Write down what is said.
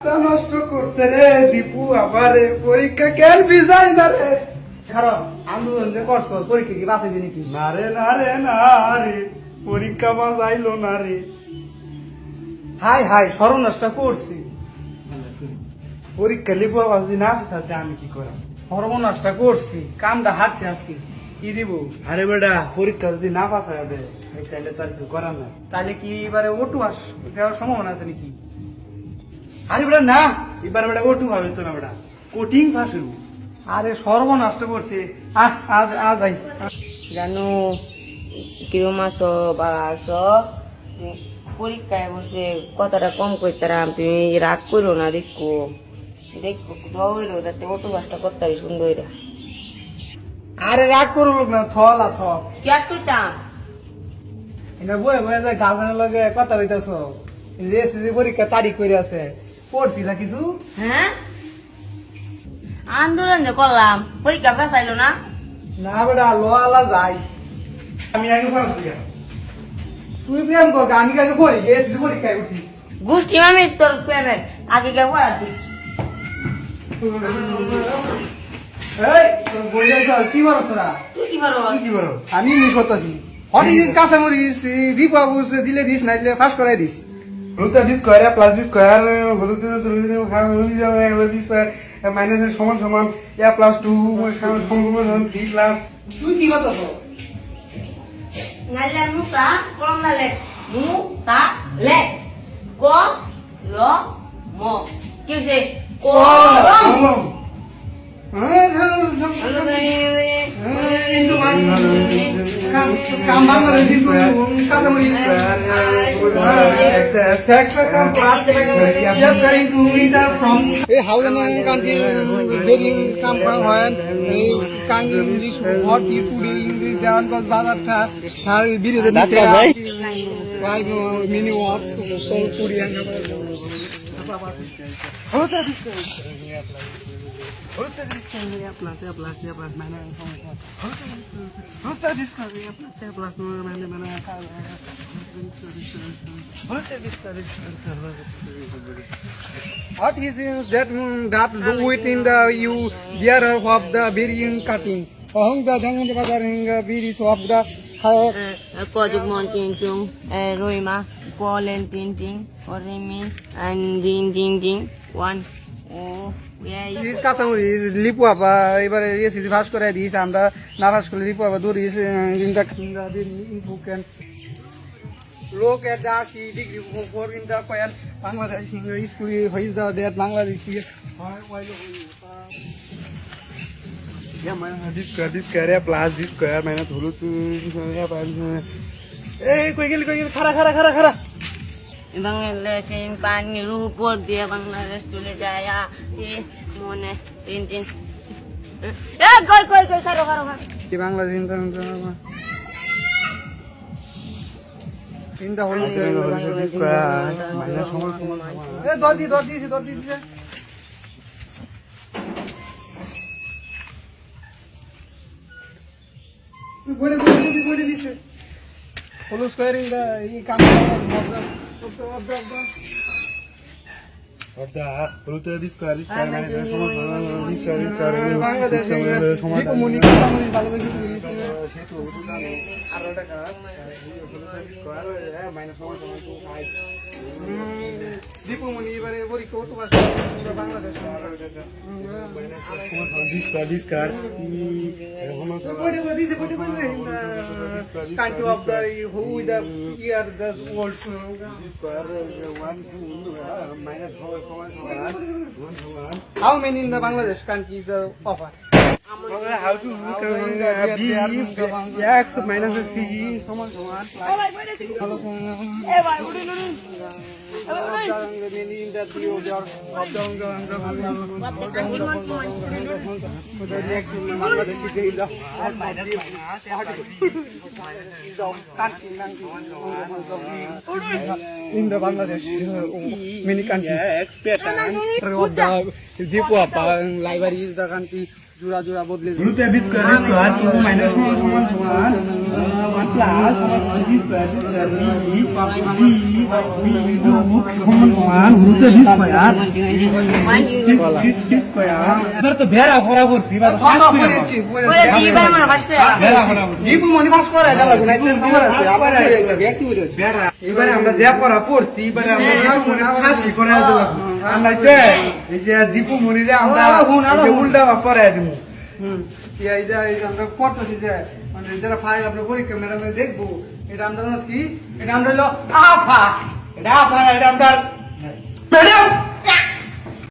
নষ্ট করছে রে দীপু আবারে পরীক্ষা কেন বিজাই না রে? খারাপ আন্দোলন যে করছ পরীক্ষা কি বাঁচাইছে নাকি? না রে না রে না রে পরীক্ষা মাস আইলো না রে। হাই হাই সর্বনাশটা করছি। পরীক্ষা লিখব আবার যদি না আমি কি করাম সর্বনাশটা করছি কামটা হারছি আজকে। কি দিব? আরে বেটা পরীক্ষা যদি না পাস দে তাহলে তার কিছু করার নাই। তাহলে কি এবারে ওটু আস দেওয়ার সম্ভাবনা আছে নাকি? আরে বেটা না এবার বেটা ওটু ভাবে তো না বেটা। কোটিং ফাঁস আরে সর্বনাশটা করছি। আহ আজ আজ আই। জানো কিরম আছো বা আছো পরীক্ষায় বসে কথাটা কম কইতারাম তুমি রাগ করো না দেখো। দেখো ধরো যাতে অটো বাসটা করতে সুন্দর আরে রাগ করো লোক না থলা থ। কে তুইতাম এটা বয়ে বয়ে যে গার্লফ্রেন্ডের লগে কথা হইতাছ এসএসসি পরীক্ষা তারিখ করে আছে। পড়ছিলা কিছু? হ্যাঁ? আন্দোলন যে করলাম পরীক্ষা না? না বেটা লোয়ালা যাই। আমি আগে ফাঁস তুই প্রেম কর আমি কাকে পড়ি? এসএসসি পরীক্ষায় বসি? গোষ্ঠী মামি তোর প্রেমের আগে কে তুই আমি কাঁচা মরিস দিলে দিস না দিলে ফাঁস করাই দিস। রুটা B square plus B square হলুদ বি স্কোয়ার মাইনাসের সমান সমান এ প্লাস টু সমান থ্রি প্লাস তুই কি করতেছ? নাইলার মুতা কলম নালে মু তা লে ক ল ম কি হইছে কলম। এই হাউজান কান্ট্রি বেরিং কাম কাম হয়। এই কাং ইংলিশ ই পুরি ইংলিশ দেওয়ান গজ বাজারটা আর বিরিতে নিচে মিনি অফ পুরি What is that that within the you year of the bearing cutting? Hong the dang the bearing of the project mountain to Roima. call and printing, ornament and ding ding ding. One. Oh. ইস কাসাম ইস লিপু আপা এবারে ইস ইস ভাস করে this আমরা না ভাস করে লিপু আপা দূর ইস ইনটা কিনটা দিন ইনফু ক্যান লোক এর দা সি ডিগ্রি ফোর ইনটা কয়াল বাংলাদেশ স্কুল হইস দা দেয়াত বাংলাদেশ হয় ওয়াইলো या मैंने डिस्क कर डिस्क कर या प्लास डिस्क कर मैंने थोड़ा तो या এই কই গেলি কই গেলি? খারা খারা খারা খারা বাংলাদেশের পানির উপর দিয়ে বাংলাদেশ চলে যায় এ মনে তিন তিন। এ কই কই কই খারো খারো কি বাংলাদেশ সমান এ দর দি দর দিছে। হলো স্কয়ারিং দা এই কাম বাংলাদেশ সমান দীপু মুনি কামানি ভালো করে দিছে সেতু আরও টাকা স্কয়ার মাইনাস সমান সমান দীপু মুনি এবারে পরীক্ষা করতে পারছে বাংলাদেশ বড়ে বড়ে দিছে বড়ে বড়ে কান্ট্রি সমান How many in the Bangladesh country the offer? How to b x minus c সমান সমান Hello, এ ভাই উড়ি উড়ি many in that you are in the Bangladesh many countries. Expat. What the Zipwa library is the country. জোড়া জোড়া বদলে ভেড়া ভরা করছি এবার মানে মনি আমরা যা পড়া পড়ছি এবারে আমরা করে আমরা যে এই যে দীপু মনিরে আমরা। উল্টা পড়ায় দিব এই যে আমরা পড়তেছি যে মানে যারা ফাইল আমরা পরীক্ষা, ম্যাডাম দেখব। এটা আমরা কি? এটা আমরা হলো আফা। এটা আপনারা এটা আমরা ম্যাডাম!